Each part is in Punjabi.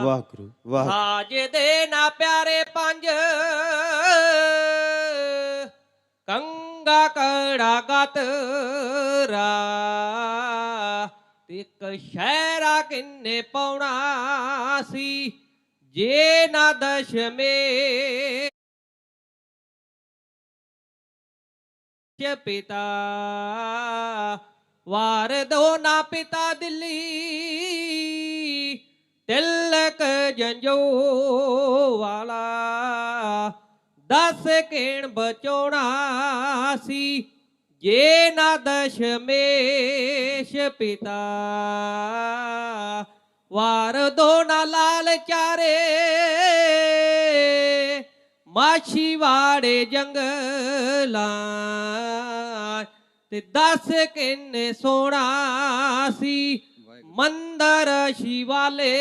ਵਾਹਿਗੁਰੂ ਵਾਹ ਸਾਜ ਦੇ ਨਾ ਪਿਆਰੇ ਪੰਜ। ਕੰਗਾ ਕੜਾ ਗਤਰਾ ਤੇ ਇੱਕ ਸ਼ਹਿਰਾ ਕਿੰਨੇ ਪਾਉਣਾ ਸੀ। ਜੇ ਨਾ ਦਸ਼ਮੇ ਪਿਤਾ। ਵਾਰ ਦੋ ਨਾ ਪਿਤਾ ਦਿੱਲੀ। ਜੰਜੋ ਵਾਲਾ, ਦਸ ਕੇਣ ਬਚੋਣਾ ਸੀ, ਜੇ ਨਾ ਦਸ਼ਮੇਸ਼ ਪਿਤਾ। ਵਾਰ ਦੋ ਨਾ ਲਾਲ ਚਾਰੇ, ਮਾਛੀ ਵਾੜੇ ਜੰਗਲਾਂ, ਤੇ ਦਸ ਕਿੰਨੇ ਸੋਣਾ ਸੀ ਮੰਦਰ ਸ਼ਿਵਾਲੇ।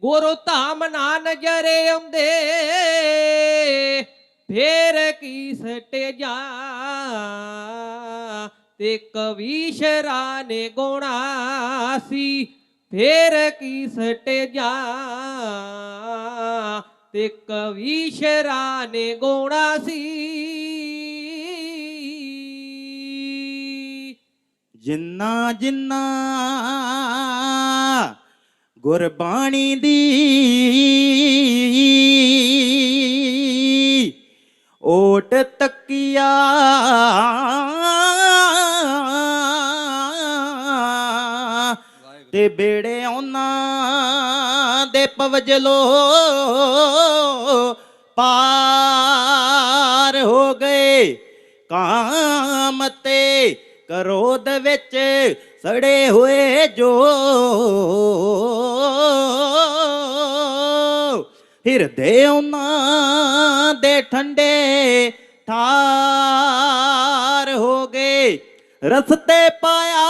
ਗੁਰੂ ਧਾਮ ਨਾ ਜਰੇ ਆਉਂਦੇ। ਫੇਰ ਕੀ ਸਟੇਜਾ ਤੇ ਕਵੀ ਸ਼ਰਾ ਨੇ ਗੋਣਾ ਸੀ। ਫੇਰ ਕੀ ਸਟੇਜਾ ਤੇ ਕਵੀ ਸ਼ਰਾ ਨੇ ਗੋਣਾ ਸੀ। ਜਿੰਨਾ ਜਿੰਨਾ ਗੁਰਬਾਣੀ ਦੀ ਓਟ ਤੱਕਿਆ ਤੇ ਬੇੜੇ ਉਹਨਾਂ ਦੇ ਪਵਜਲੋ ਪਾਰ ਹੋ ਗਏ। ਕਾਮ ਤੇ ਕਰੋਦ ਵਿੱਚ ਸੜੇ ਹੋਏ ਜੋ ਹਿਰਦੇ ਉਹਨਾਂ ਦੇ ਠੰਡੇ ਠਾਰ ਹੋ ਗਏ। ਰਸਤੇ ਪਾਇਆ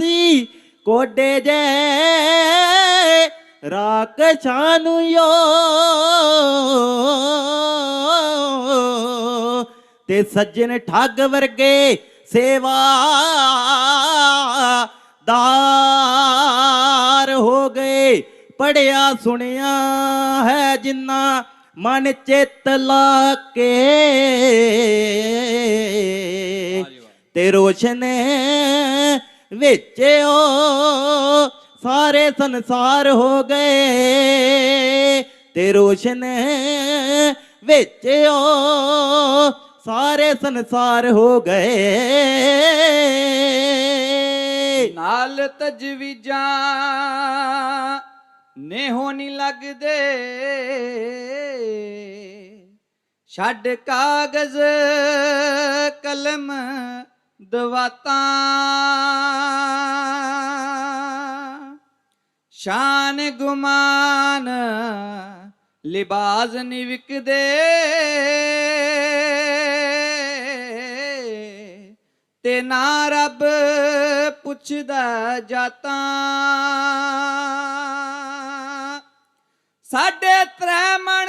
ਸੀ ਕੋਡੇ ਜੇ। ਰਾਖਸ਼ਾਂ ਨੂੰ ਯੋ ਤੇ ਸੱਜਣ ਠੱਗ ਵਰਗੇ ਸੇਵਾ ਦਾਰ ਹੋ ਗਏ। ਪੜਿਆ ਸੁਣਿਆ ਹੈ ਜਿੰਨਾ ਮਨ ਚਿੱਤ ਲਾ ਕੇ। ਤੇ ਰੋਸ਼ਨ ਵਿੱਚ ਉਹ ਸਾਰੇ ਸੰਸਾਰ ਹੋ ਗਏ। ਤੇ ਰੋਸ਼ਨ ਵਿੱਚ ਉਹ ਸਾਰੇ ਸੰਸਾਰ ਹੋ ਗਏ। ਨਾਲ ਤਜਵੀਜ਼ਾਂ ਨੇਹੋ ਨਹੀਂ ਲੱਗਦੇ। ਛੱਡ ਕਾਗਜ਼, ਕਲਮ, ਦਵਾਤਾਂ। ਸ਼ਾਨ ਗੁਮਾਨ, ਲਿਬਾਸ ਨਹੀਂ ਵਿਕਦੇ। ਤੇ ਨਾ ਰੱਬ ਪੁੱਛਦਾ ਜਾਤਾਂ। ਸਾਡੇ ਤ੍ਰੈ ਮਣ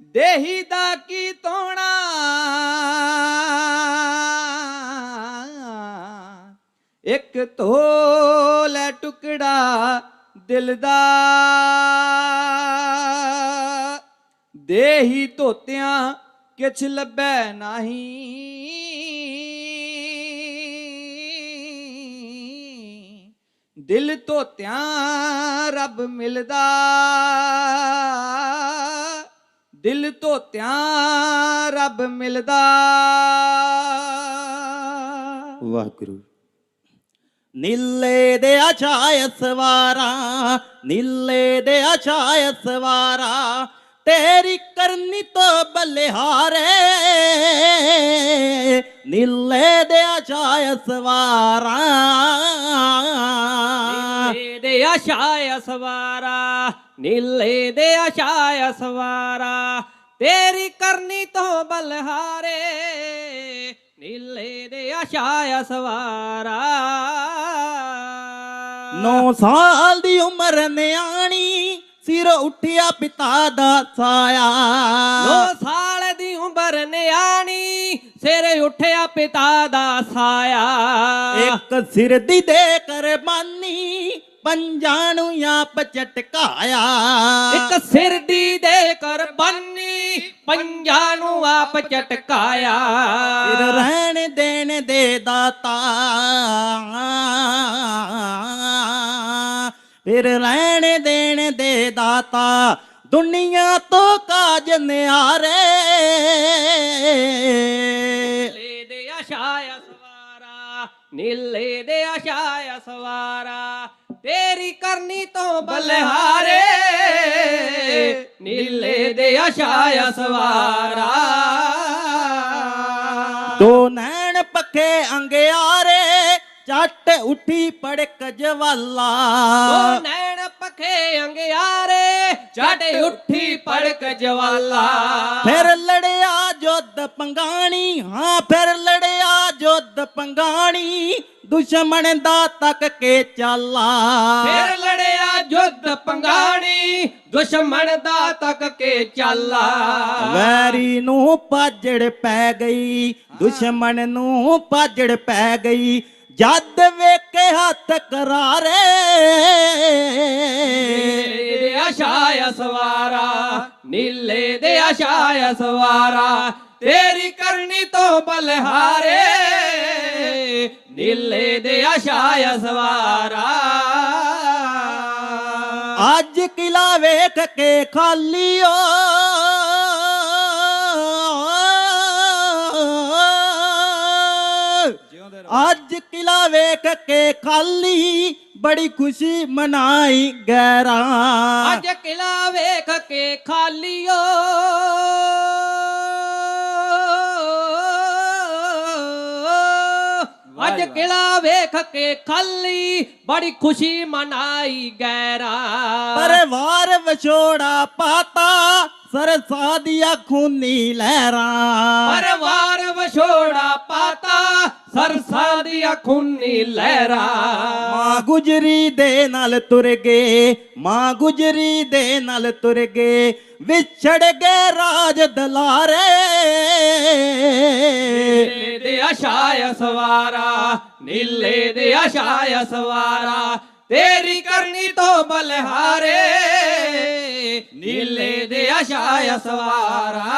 ਦੇਹੀ ਦਾ ਕੀ ਤੋਣਾ। ਇੱਕ ਧੋਲ ਟੁਕੜਾ ਦਿਲ ਦਾ। ਦੇਹੀ ਧੋਤਿਆਂ ਕਿਛ ਲੱਭੈ ਨਹੀਂ। ਦਿਲ ਧੋਤਿਆਂ ਰੱਬ ਮਿਲਦਾ। ਦਿਲ ਧੋਤਿਆਂ ਰੱਬ ਮਿਲਦਾ। ਵਾਹਿਗੁਰੂ। ਨੀਲੇ ਦੇ ਆਛਾਇ ਸਵਾਰਾ, ਨੀਲੇ ਦੇ ਆਛਾਇ ਸਵਾਰਾ ਤੇਰੀ ਕਰਨੀ ਤੋਂ ਬਲਿਹਾਰੇ ਨੀਲੇ ਦੇ ਆਸ਼ਾਇ ਸਵਾਰਾ। ਨੀਲੇ ਦੇ ਆਸ਼ਾਇ ਸਵਾਰਾ ਨੀਲੇ ਦੇ ਆਸ਼ਾਇ ਸਵਾਰਾ ਤੇਰੀ ਕਰਨੀ ਤੋਂ ਬਲਹਾਰੇ ਨੀਲੇ ਦੇ ਆਸ਼ਾਇ ਸਵਾਰਾ। 9 ਸਾਲ ਦੀ ਉਮਰ ਨਿਆਣੀ ਸਿਰ ਉੱਠਿਆ ਪਿਤਾ ਦਾ ਸਾਇਆ। ਨੌ ਸਾਲ ਦੀ ਉਮਰ ਨਿਆਣੀ ਸਿਰ ਉੱਠਿਆ ਪਿਤਾ ਦਾ ਸਾਇਆ। ਇੱਕ ਸਿਰ ਦੀ ਦੇ ਕੁਰਬਾਨੀ ਪੰਜਾਂ ਨੂੰ ਆਪ ਝਟਕਾਇਆ। ਇੱਕ ਸਿਰ ਦੀ ਦੇ ਕੁਰਬਾਨੀ ਪੰਜਾਂ ਨੂੰ ਆਪ ਝਟਕਾਇਆ। ਫਿਰ ਰਹਿਣ ਦੇਣ ਦੇ ਦਾਤਾ। ਫਿਰ ਰਹਿਣ ਦੇਣ ਦੇ ਦਾਤਾ ਦੁਨੀਆ ਤੋਂ ਕਾਜ ਨਿਆਰੇ। ਨੀਲੇ ਦੇ ਆਸ਼ਾਇਆ ਸਵਾਰਾ ਨੀਲੇ ਦੇ ਆਸ਼ਾਇਆ ਸਵਾਰਾ ਤੇਰੀ ਕਰਨੀ ਤੋਂ ਬਲਹਾਰੇ। ਨੀਲੇ ਦੇ ਆਸ਼ਾਇਆ ਸਵਾਰਾ ਦੋ ਨੈਣ ਪੱਖੇ ਅੰਗਿਆਰੇ ਚੱਟ ਉੱਠੀ ਪੜਕ ਜਵਾਲਾ। ਉਹ ਨੈਣ ਪਖੇ ਅੰਗਿਆਰੇ ਛੱਡ ਉੱਠੀ ਪੜਕ ਜਵਾਲਾ। ਫਿਰ ਲੜਿਆ ਜੁੱਧ ਪੰਗਾਣੀ ਹਾਂ ਫਿਰ ਲੜਿਆ ਜੁੱਧ ਪੰਗਾਣੀ ਦੁਸ਼ਮਣ ਦਾ ਤੱਕ ਕੇ ਚਾਲਾ। ਫਿਰ ਲੜਿਆ ਜੁੱਧ ਪੰਗਾਣੀ ਦੁਸ਼ਮਣ ਦਾ ਤੱਕ ਕੇ ਚਾਲਾ। ਵੈਰੀ ਨੂੰ ਪਾਜੜ ਪੈ ਗਈ ਦੁਸ਼ਮਣ ਨੂੰ ਪਾਜੜ ਪੈ ਗਈ ਜਦ ਵੇਖੇ ਹੱਥ ਕਰਾਰੇ। ਨੀਲੇ ਦੇ ਆਸ਼ਾਇਆ ਸਵਾਰਾ ਨੀਲੇ ਦੇ ਆਸ਼ਾਇਆ ਸਵਾਰਾ ਤੇਰੀ ਕਰਨੀ ਤੋਂ ਬਲਹਾਰੇ। ਨੀਲੇ ਦੇ ਆਸ਼ਾਇਆ ਸਵਾਰਾ। ਅੱਜ ਕਿਲਾ ਵੇਖ ਕੇ ਖਾਲੀਓ ਅੱਜ ਕਿਲਾ ਵੇਖ ਕੇ ਖਾਲੀ ਬੜੀ ਖੁਸ਼ੀ ਮਨਾਈ ਗੈਰਾਂ। ਅੱਜ ਕਿਲਾ ਵੇਖ ਕੇ ਖਾਲੀਓ ਅੱਜ ਕਿਲਾ ਵੇਖ ਕੇ ਖਾਲੀ ਬੜੀ ਖੁਸ਼ੀ ਮਨਾਈ ਗੈਰਾ। ਪਰਿਵਾਰ ਵਿਛੋੜਾ ਪਾਤਾ ਸਰਸਾ ਦੀਆਂ ਖੂਨੀ ਲਹਿਰਾਂ। ਪਰਿਵਾਰ ਵਿਛੋੜਾ ਪਾਤਾ ਸਰਸਾ ਦੀਆਂ ਖੂਨੀ ਲਹਿਰਾ। ਮਾਂ ਗੁਜਰੀ ਦੇ ਨਾਲ ਤੁਰ ਗਏ ਮਾਂ ਗੁਜਰੀ ਦੇ ਨਾਲ ਤੁਰ ਗਏ ਵਿਛੜ ਗਏ ਰਾਜ ਦਲਾਰੇ। ਨੀਲੇ ਦੇ ਆਸ਼ਾਇਆ ਸਵਾਰਾ ਨੀਲੇ ਦੇ ਆਸ਼ਾਇਆ ਸਵਾਰਾ ਤੇਰੀ ਕਰਨੀ ਤੋਂ ਬਲਹਾਰੇ। ਨੀਲੇ ਦੇ ਆਸ਼ਾਇਆ ਸਵਾਰਾ।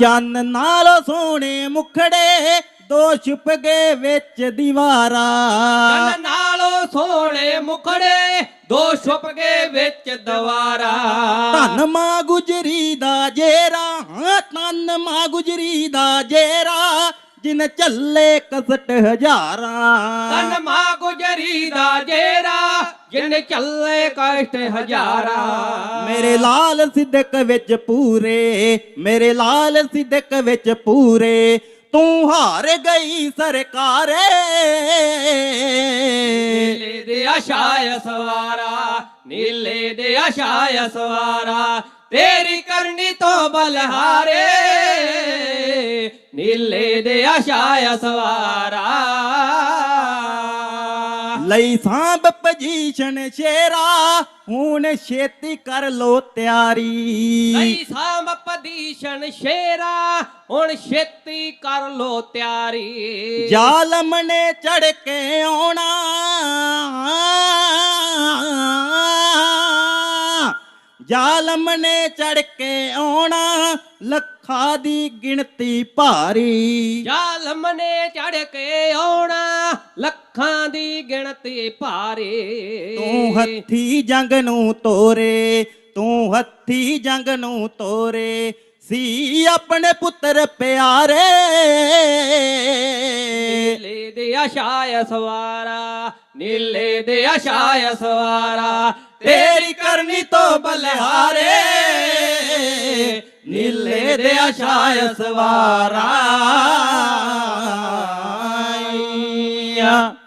ਚੰਨ ਨਾਲ ਸੋਹਣੇ ਮੁਖੜੇ ਦੋ ਛੁਪ ਗਏ ਵਿੱਚ ਦੀਵਾਰਾਂ। ਕੰਨ ਨਾਲੋਂ ਸੋਹਣੇ ਮੁਖੜੇ ਦੋ ਛੁਪ ਗਏ ਵਿੱਚ ਦਵਾਰਾ। ਧੰਨ ਮਾਂ ਗੁਜਰੀ ਦਾ ਜੇਰਾ ਧੰਨ ਮਾਂ ਗੁਜਰੀ ਦਾ ਜੇਰਾ ਜਿਨ ਚੱਲੇ ਕਸਟ ਹਜ਼ਾਰਾਂ। ਤਨ ਮਾਂ ਗੁਜਰੀ ਦਾ ਜੇਰਾ ਜਿਨ ਚੱਲੇ ਕਸ਼ਟ ਹਜ਼ਾਰਾ। ਮੇਰੇ ਲਾਲ ਸਿੱਦਕ ਵਿੱਚ ਪੂਰੇ ਮੇਰੇ ਲਾਲ ਸਿੱਦਕ ਵਿੱਚ ਪੂਰੇ ਤੂੰ ਹਾਰ ਗਈ ਸਰਕਾਰੇ। ਨੀਲੇ ਦੇ ਆਸ਼ਾਇ ਸਵਾਰਾ, ਨੀਲੇ ਦੇ ਆਸ਼ਾਇ ਸਵਾਰਾ, ਤੇਰੀ ਕਰਨੀ ਤੋਂ ਬਲਹਾਰੇ। ਨੀਲੇ ਦੇ ਆਸ਼ਾਇ ਸਵਾਰਾ। ਲਈ ਸਾਂਭ ਪਜੀਸ਼ਨ ਸ਼ੇਰਾ ਹੁਣ ਛੇਤੀ ਕਰ ਲੋ ਤਿਆਰੀ। ਨਹੀਂ ਸਾਮ ਪਦੀਸ਼ਨ ਸ਼ੇਰਾ ਹੁਣ ਛੇਤੀ ਕਰ ਲੋ ਤਿਆਰੀ। ਜ਼ਾਲਮ ਨੇ ਚੜ ਕੇ ਆਉਣਾ ਜ਼ਾਲਮ ਨੇ ਚੜ ਕੇ ਆਉਣਾ ਲੱਖਾਂ ਦੀ ਗਿਣਤੀ ਭਾਰੀ। ਜ਼ਾਲਮ ਨੇ ਚੜ ਕੇ ਆਉਣਾ ਲੱਖਾਂ ਅੱਖਾਂ ਦੀ ਗਿਣਤੀ ਭਾਰੇ। ਤੂੰ ਹੱਥੀ ਜੰਗ ਨੂੰ ਤੋਰੇ ਤੂੰ ਹੱਥੀ ਜੰਗ ਨੂੰ ਤੋਰੇ ਸੀ ਆਪਣੇ ਪੁੱਤਰ ਪਿਆਰੇ। ਨੀਲੇ ਦੇ ਆਸ਼ਾਇ ਸਵਾਰਾ ਨੀਲੇ ਦੇ ਆਸ਼ਾਇ ਸਵਾਰਾ ਤੇਰੀ ਕਰਨੀ ਤੋਂ ਬਲਹਾਰੇ। ਨੀਲੇ ਦੇ ਆਸ਼ਾਇ ਸਵਾਰਾ। ਆਈਆਂ।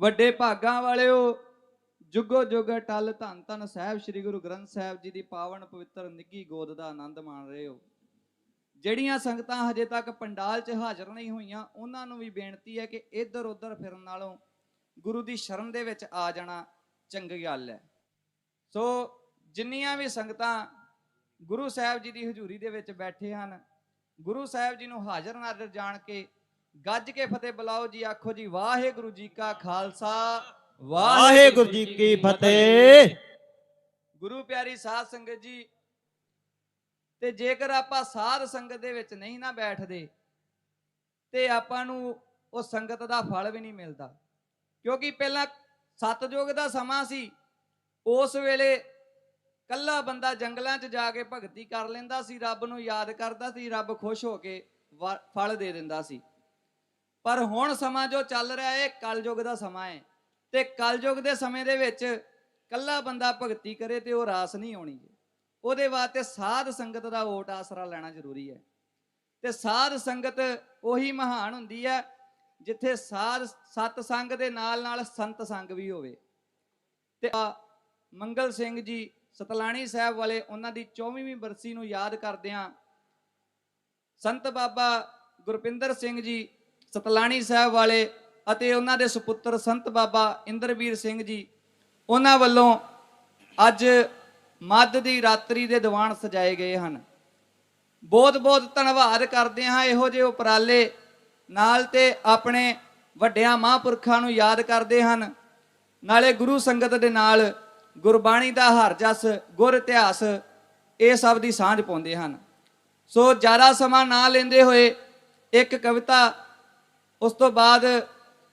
ਵੱਡੇ ਭਾਗਾਂ ਵਾਲਿਓ, ਜੁਗੋ ਜੁਗ ਟਲ ਧੰਨ ਧੰਨ ਸਾਹਿਬ, ਸ੍ਰੀ ਗੁਰੂ ਗ੍ਰੰਥ ਸਾਹਿਬ ਜੀ ਦੀ ਪਾਵਨ ਪਵਿੱਤਰ ਨਿੱਗੀ ਗੋਦ ਦਾ ਆਨੰਦ ਮਾਣ ਰਹੇ ਹੋ। ਜਿਹੜੀਆਂ ਸੰਗਤਾਂ ਹਜੇ ਤੱਕ ਪੰਡਾਲ 'ਚ ਹਾਜ਼ਰ ਨਹੀਂ ਹੋਈਆਂ, ਉਹਨਾਂ ਨੂੰ ਵੀ ਬੇਨਤੀ ਹੈ ਕਿ ਇੱਧਰ ਉੱਧਰ ਫਿਰਨ ਨਾਲੋਂ ਗੁਰੂ ਦੀ ਸ਼ਰਨ ਦੇ ਵਿੱਚ ਆ ਜਾਣਾ ਚੰਗੀ ਗੱਲ ਹੈ। ਸੋ ਜਿੰਨੀਆਂ ਵੀ ਸੰਗਤਾਂ ਗੁਰੂ ਸਾਹਿਬ ਜੀ ਦੀ ਹਜ਼ੂਰੀ ਦੇ ਵਿੱਚ ਬੈਠੇ ਹਨ, ਗੁਰੂ ਸਾਹਿਬ ਜੀ ਨੂੰ ਹਾਜ਼ਰ ਨਾਜ਼ਰ ਜਾਣ ਕੇ ਗੱਜ ਕੇ ਫਤਿਹ ਬੁਲਾਓ ਜੀ ਆਖੋ ਜੀ ਵਾਹਿਗੁਰੂ ਜੀ ਕਾ ਖਾਲਸਾ ਵਾਹਿਗੁਰੂ ਜੀ ਕੀ ਫਤਿਹ। ਗੁਰੂ ਪਿਆਰੀ ਸਾਧ ਸੰਗਤ ਜੀ ਤੇ ਜੇਕਰ ਆਪਾਂ ਸਾਧ ਸੰਗਤ ਦੇ ਵਿੱਚ ਨਹੀਂ ਨਾ ਬੈਠਦੇ ਤੇ ਆਪਾਂ ਨੂੰ ਉਹ ਸੰਗਤ ਦਾ ਫਲ ਵੀ ਨਹੀਂ ਮਿਲਦਾ। ਕਿਉਂਕਿ ਪਹਿਲਾਂ ਸਤਜੁਗ ਦਾ ਸਮਾਂ ਸੀ ਉਸ ਵੇਲੇ ਕੱਲਾ ਬੰਦਾ ਜੰਗਲਾਂ 'ਚ ਜਾ ਕੇ ਭਗਤੀ ਕਰ ਲੈਂਦਾ ਸੀ ਰੱਬ ਨੂੰ ਯਾਦ ਕਰਦਾ ਸੀ ਰੱਬ ਖੁਸ਼ ਹੋ ਕੇ ਫਲ ਦੇ ਦਿੰਦਾ ਸੀ। ਪਰ ਹੁਣ ਸਮਾਂ ਜੋ ਚੱਲ ਰਿਹਾ ਹੈ ਕਲਯੁਗ ਦਾ ਸਮਾਂ ਹੈ ਤੇ ਕਲਯੁਗ ਦੇ ਸਮੇਂ ਦੇ ਵਿੱਚ ਕੱਲਾ ਬੰਦਾ ਭਗਤੀ ਕਰੇ ਤੇ ਉਹ ਰਾਸ ਨਹੀਂ ਆਉਣੀ ਉਹਦੇ ਵਾਸਤੇ ਸਾਧ ਸੰਗਤ ਦਾ ਓਟ ਆਸਰਾ ਲੈਣਾ ਜ਼ਰੂਰੀ ਹੈ ਤੇ ਸਾਧ ਸੰਗਤ ਉਹੀ ਮਹਾਨ ਹੁੰਦੀ ਹੈ ਜਿੱਥੇ ਸਾਧ, ਸਤ ਸੰਗ ਦੇ ਨਾਲ ਨਾਲ ਸੰਤ ਸੰਗ ਵੀ ਹੋਵੇ। ਤੇ ਮੰਗਲ ਸਿੰਘ ਜੀ ਸਤਲਾਣੀ ਸਾਹਿਬ ਵਾਲੇ ਉਹਨਾਂ ਦੀ 24ਵੀਂ ਬਰਸੀ ਨੂੰ ਯਾਦ ਕਰਦਿਆਂ ਸੰਤ ਬਾਬਾ ਗੁਰਪਿੰਦਰ ਸਿੰਘ ਜੀ ਸਤਲਾਣੀ ਸਾਹਿਬ ਵਾਲੇ ਅਤੇ ਉਹਨਾਂ ਦੇ ਸੁਪੁੱਤਰ ਸੰਤ ਬਾਬਾ ਇੰਦਰਵੀਰ ਸਿੰਘ ਜੀ, ਉਹਨਾਂ ਵੱਲੋਂ ਅੱਜ ਮੱਧ ਦੀ ਰਾਤਰੀ ਦੇ ਦੀਵਾਨ ਸਜਾਏ ਗਏ ਹਨ। ਬਹੁਤ ਬਹੁਤ ਧੰਨਵਾਦ ਕਰਦੇ ਹਾਂ ਇਹੋ ਜਿਹੇ ਉਪਰਾਲੇ ਨਾਲ ਤੇ ਆਪਣੇ ਵੱਡਿਆਂ ਮਹਾਂਪੁਰਖਾਂ ਨੂੰ ਯਾਦ ਕਰਦੇ ਹਨ। ਨਾਲੇ ਗੁਰੂ ਸੰਗਤ ਦੇ ਨਾਲ ਗੁਰਬਾਣੀ ਦਾ ਹਰ ਜਸ, ਗੁਰ ਇਤਿਹਾਸ ਇਹ ਸਭ ਦੀ ਸਾਂਝ ਪਾਉਂਦੇ ਹਨ। ਸੋ ਜ਼ਿਆਦਾ ਸਮਾਂ ਨਾ ਲੈਂਦੇ ਹੋਏ ਇੱਕ ਕਵਿਤਾ ਉਸ ਤੋਂ ਬਾਅਦ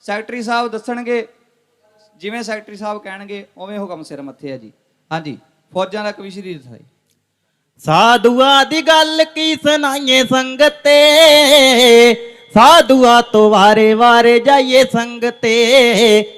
ਸੈਕਟਰੀ ਸਾਹਿਬ ਦੱਸਣਗੇ ਜਿਵੇਂ ਸੈਕਟਰੀ ਸਾਹਿਬ ਕਹਿਣਗੇ ਉਵੇਂ ਹੁਕਮ ਸਿਰ ਮੱਥੇ ਹੈ ਜੀ। ਹਾਂਜੀ ਫੌਜਾਂ ਦਾ ਕਵੀ ਸ਼੍ਰੀ ਰਸਾਈ। ਸਾਧੂਆਂ ਦੀ ਗੱਲ ਕੀ ਸੁਣਾਈਏ ਸੰਗਤੇ? ਸਾਧੂਆਂ ਤੋਂ ਵਾਰੇ ਵਾਰੇ ਜਾਈਏ ਸੰਗਤੇ।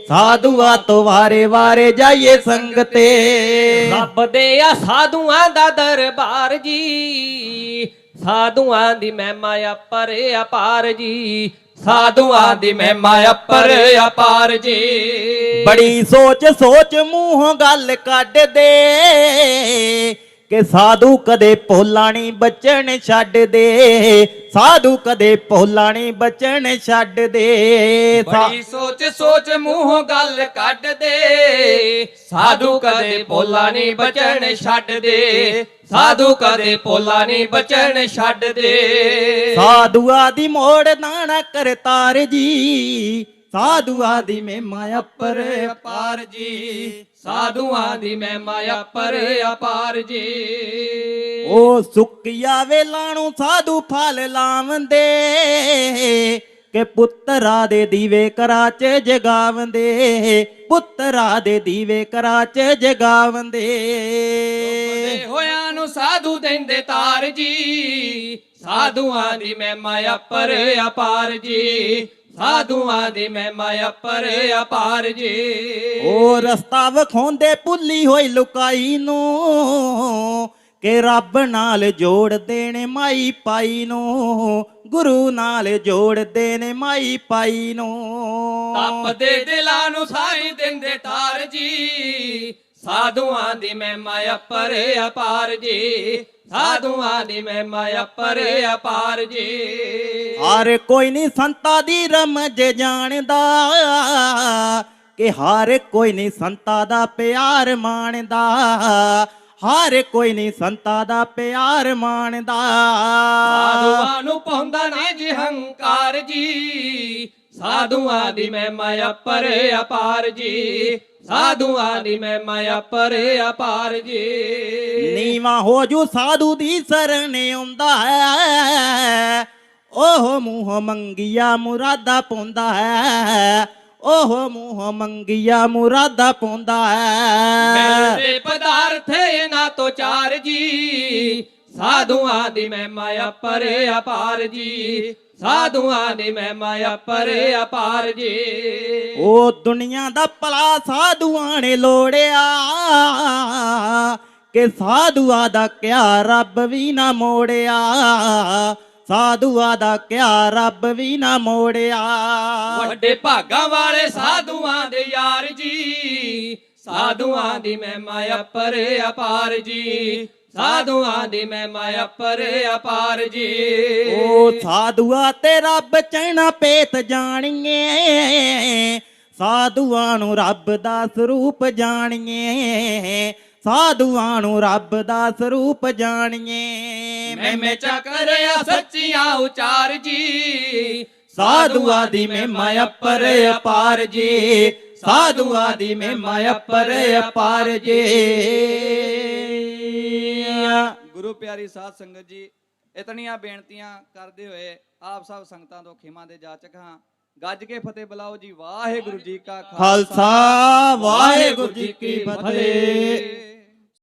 ਸਾਧੂਆਂ ਤੋਂ ਵਾਰੇ ਵਾਰੇ ਜਾਈਏ ਸੰਗਤੇ। ਰੱਬ ਦੇ ਆ ਸਾਧੂਆਂ ਦਾ ਦਰਬਾਰ ਜੀ। ਸਾਧੂਆਂ ਦੀ ਮਹਿਮਾ ਅਪਰ ਅਪਾਰ ਜੀ। ਸਾਧੂਆਂ ਦੀ ਮਹਿਮਾ ਅਪਰ ਅਪਾਰ ਜੀ। ਬੜੀ ਸੋਚ ਸੋਚ ਮੂੰਹੋਂ ਗੱਲ ਕੱਢ ਦੇ ਕਿ ਸਾਧੂ ਕਦੇ ਭੋਲਾ ਨਹੀਂ ਬਚਣ ਛੱਡ ਦੇ ਸਾਧੂ ਕਦੇ ਭੋਲਾ ਨਹੀਂ ਬਚਣ ਛੱਡ ਦੇ। ਬੜੀ ਸੋਚ ਸੋਚ ਮੂੰਹੋਂ ਗੱਲ ਕੱਢ ਦੇ। ਸਾਧੂ ਕਦੇ ਭੋਲਾ ਨਹੀਂ ਬਚਣ ਛੱਡ ਦੇ। ਸਾਧੂ ਕਦੇ ਭੋਲਾ ਨਹੀਂ ਬਚਣ ਛੱਡ ਦੇ। ਸਾਧੂਆਂ ਦੀ ਮੋੜ ਨਾਣਾ ਕਰਤਾਰ ਜੀ। ਸਾਧੂਆਂ ਦੀ ਮਹਿਮਾ ਅਪਰ ਅਪਾਰ ਜੀ। ਸਾਧੂਆਂ ਦੀ ਮਹਿਮਾ ਅਪਰ ਅਪਾਰ ਜੀ। ਉਹ ਸੁੱਕੀਆ ਵੇਲਾਂ ਨੂੰ ਸਾਧੂ ਫਲ ਲਾਵੰਦੇ ਕਿ ਪੁੱਤਰਾ ਦੇ ਦੀਵੇ ਕਰਾਂ ਚ ਜਗਾਵੰਦੇ ਪੁੱਤਰਾ ਦੇ ਦੀਵੇ ਕਰਾਂ ਚ ਜਗਾਵੰਦੇ। ਦੇ ਹੋਇਆਂ ਨੂੰ ਸਾਧੂ ਦਿੰਦੇ ਤਾਰ ਜੀ। ਸਾਧੂਆਂ ਦੀ ਮਹਿਮਾ ਅਪਰ ਅਪਾਰ ਜੀ। ਸਾਧੂਆਂ ਦੀ ਮਹਿਮਾ ਅਪਰ ਅਪਾਰ ਜੀ। ਉਹ ਰਸਤਾ ਵਖਾਉਂਦੇ ਭੁੱਲੀ ਹੋਈ ਲੁਕਾਈ ਨੂੰ ਕਿ ਰੱਬ ਨਾਲ ਜੋੜ ਦੇਣੇ ਮਾਈ ਪਾਈ ਨੂੰ ਗੁਰੂ ਨਾਲ ਜੋੜ ਦੇਣੇ ਮਾਈ ਪਾਈ ਨੂੰ। ਤਪਦੇ ਦਿਲਾਂ ਨੂੰ ਸਾਈ ਦਿੰਦੇ ਤਾਰ ਜੀ ਸਾਧੂਆਂ ਦੀ ਮਹਿਮਾ ਅਪਰ ਅਪਾਰ ਜੀ। ਸਾਧੂਆਂ ਦੀ ਮਹਿਮਾ ਅਪਰ ਅਪਾਰ ਜੀ। ਹਰ ਕੋਈ ਨਹੀਂ ਸੰਤਾ ਦੀ ਰਮਜ ਜਾਣਦਾ ਕਿ ਹਰ ਕੋਈ ਨਹੀਂ ਸੰਤਾ ਦਾ ਪਿਆਰ ਮਾਣਦਾ। ਹਰ ਕੋਈ ਨਹੀਂ ਸੰਤਾ ਦਾ ਪਿਆਰ ਮਾਣਦਾ। ਸਾਧੂਆਂ ਨੂੰ ਪਾਉਂਦਾ ਨਾ ਜੀ ਹੰਕਾਰ ਜੀ। ਸਾਧੂਆਂ ਦੀ ਮਹਿਮਾ ਅਪਰ ਅਪਾਰ ਜੀ। ਸਾਧੂਆਂ ਦੀ ਮਹਿਮਾ ਅਪਰ ਅਪਾਰ ਜੀ। ਨੀਵਾ ਹੋ ਜੂ ਸਾਧੂ ਦੀ ਸਰਣ ਆਉਂਦਾ ਹੈ। ਉਹ ਮੂੰਹ ਮੰਗੀਆ ਮੁਰਾਦਾ ਪਾਉਂਦਾ ਹੈ। ਉਹ ਮੂੰਹ ਮੰਗੀਆ ਮੁਰਾਦਾ ਪਾਉਂਦਾ ਹੈ। ਮਿਲਦੇ ਪਦਾਰਥ ਇਹਨਾਂ ਤੋਂ ਚਾਰ ਜੀ। ਸਾਧੂਆਂ ਦੀ ਮਹਿਮਾ ਅਪਰ ਅਪਾਰ ਜੀ। ਸਾਧੂਆਂ ਦੀ ਮਹਿਮਾ ਅਪਰ ਅਪਾਰ ਜੀ। ਉਹ ਦੁਨੀਆ ਦਾ ਭਲਾ ਸਾਧੂਆਂ ਨੇ ਲੋੜਿਆ। ਕਿ ਸਾਧੂਆਂ ਦਾ ਕਿਆ ਰੱਬ ਵੀ ਨਾ ਮੋੜਿਆ। ਸਾਧੂਆਂ ਦਾ ਕਿਆ ਰੱਬ ਵੀ ਨਾ ਮੋੜਿਆ। ਵੱਡੇ ਭਾਗਾਂ ਵਾਲੇ ਸਾਧੂਆਂ ਦੇ ਯਾਰ ਜੀ। ਸਾਧੂਆਂ ਦੀ ਮਹਿਮਾ ਅਪਰ ਅਪਾਰ ਜੀ। ਸਾਧੂਆਂ ਦੀ ਮਹਿਮਾ ਅਪਰ ਅਪਾਰ ਜੀ। ਉਹ ਸਾਧੂਆਂ ਤੇ ਰੱਬ ਚੈਣਾ ਪੇਤ ਜਾਣੀਏ। ਸਾਧੂਆਂ ਨੂੰ ਰੱਬ ਦਾ ਸਰੂਪ ਜਾਣੀਏ। ਸਾਧੂਆਂ ਨੂੰ ਰੱਬ ਦਾ ਸਰੂਪ ਜਾਣੀਏ। ਮਹਿਮੇ ਚੱਕਰਿਆ ਸੱਚੀਆਂ ਉਚਾਰ ਜੀ। ਸਾਧੂਆਂ ਦੀ ਮਹਿਮਾ ਅਪਰ ਅਪਾਰ ਜੀ। ਸਾਧੂਆਂ ਦੀ ਮਹਿਮਾ ਅਪਰ ਅਪਾਰ ਜੀ। ਗੁਰੂ ਪਿਆਰੀ ਸਾਧ ਸੰਗਤ ਜੀ ਇਤਨੀਆਂ ਬੇਨਤੀਆਂ ਕਰਦੇ ਹੋਏ ਆਪ ਸਭ ਸੰਗਤਾਂ ਤੋਂ ਖਿਮਾ ਦੇ ਜਾਚਕ ਹਾਂ। ਗੱਜ ਕੇ ਫਤਿਹ ਬੁਲਾਓ ਜੀ ਵਾਹਿਗੁਰੂ ਜੀ ਕਾ ਖਾਲਸਾ ਵਾਹਿਗੁਰੂ ਜੀ ਕੀ ਫਤਿਹ।